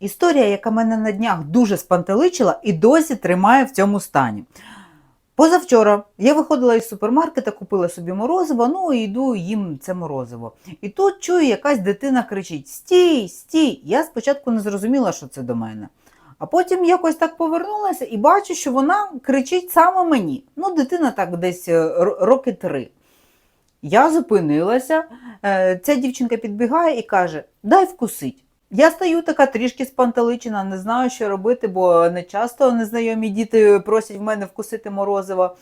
Історія, яка мене на днях дуже спантеличила і досі тримає в цьому стані. Позавчора я виходила із супермаркета, купила собі морозиво, ну і йду їм це морозиво. І тут чую, якась дитина кричить: Стій, стій! Я спочатку не зрозуміла, що це до мене. А потім якось так повернулася і бачу, що вона кричить саме мені. Ну, дитина так десь е, роки три. Я зупинилася, е, ця дівчинка підбігає і каже: Дай вкусить. Я стаю така трішки спантеличена, не знаю, що робити, бо не часто незнайомі діти просять в мене вкусити морозиво.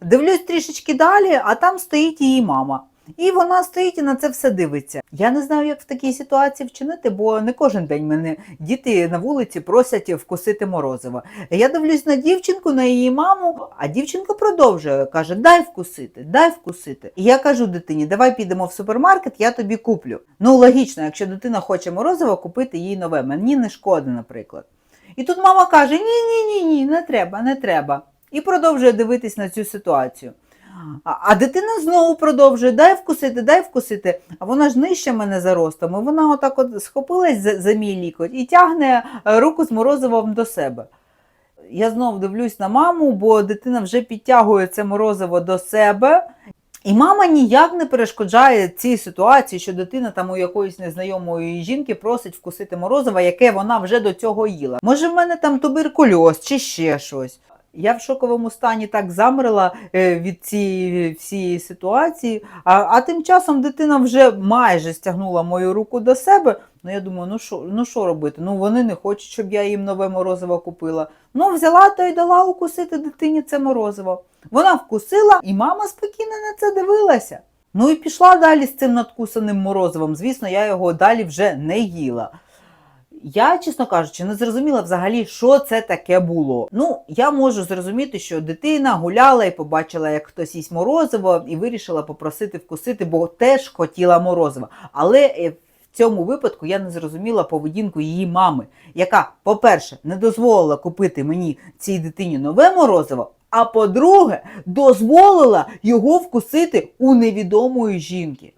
Дивлюсь трішечки далі, а там стоїть її мама. І вона стоїть і на це все дивиться. Я не знаю, як в такій ситуації вчинити, бо не кожен день мене діти на вулиці просять вкусити морозиво. Я дивлюсь на дівчинку, на її маму, а дівчинка продовжує, каже: Дай вкусити, дай вкусити. І я кажу дитині, давай підемо в супермаркет, я тобі куплю. Ну, логічно, якщо дитина хоче морозиво, купити їй нове. Мені не шкода, наприклад. І тут мама каже: Ні, ні, ні, ні, не треба, не треба. І продовжує дивитись на цю ситуацію. А, дитина знову продовжує: дай вкусити, дай вкусити. А вона ж нижче мене за ростом. І вона отак от схопилась за, за мій лікоть і тягне е, руку з морозивом до себе. Я знову дивлюсь на маму, бо дитина вже підтягує це морозиво до себе. І мама ніяк не перешкоджає цій ситуації, що дитина там у якоїсь незнайомої жінки просить вкусити морозиво, яке вона вже до цього їла. Може, в мене там туберкульоз чи ще щось. Я в шоковому стані так замерла е, від цієї всієї ситуації, а, а тим часом дитина вже майже стягнула мою руку до себе. Ну я думаю, ну що ну що робити? Ну вони не хочуть, щоб я їм нове морозиво купила. Ну взяла та й дала укусити дитині це морозиво. Вона вкусила, і мама спокійно на це дивилася. Ну і пішла далі з цим надкусаним морозивом. Звісно, я його далі вже не їла. Я, чесно кажучи, не зрозуміла взагалі, що це таке було. Ну, я можу зрозуміти, що дитина гуляла і побачила, як хтось їсть морозиво, і вирішила попросити вкусити, бо теж хотіла морозиво. Але е, в цьому випадку я не зрозуміла поведінку її мами, яка, по-перше, не дозволила купити мені цій дитині нове морозиво. А по-друге, дозволила його вкусити у невідомої жінки.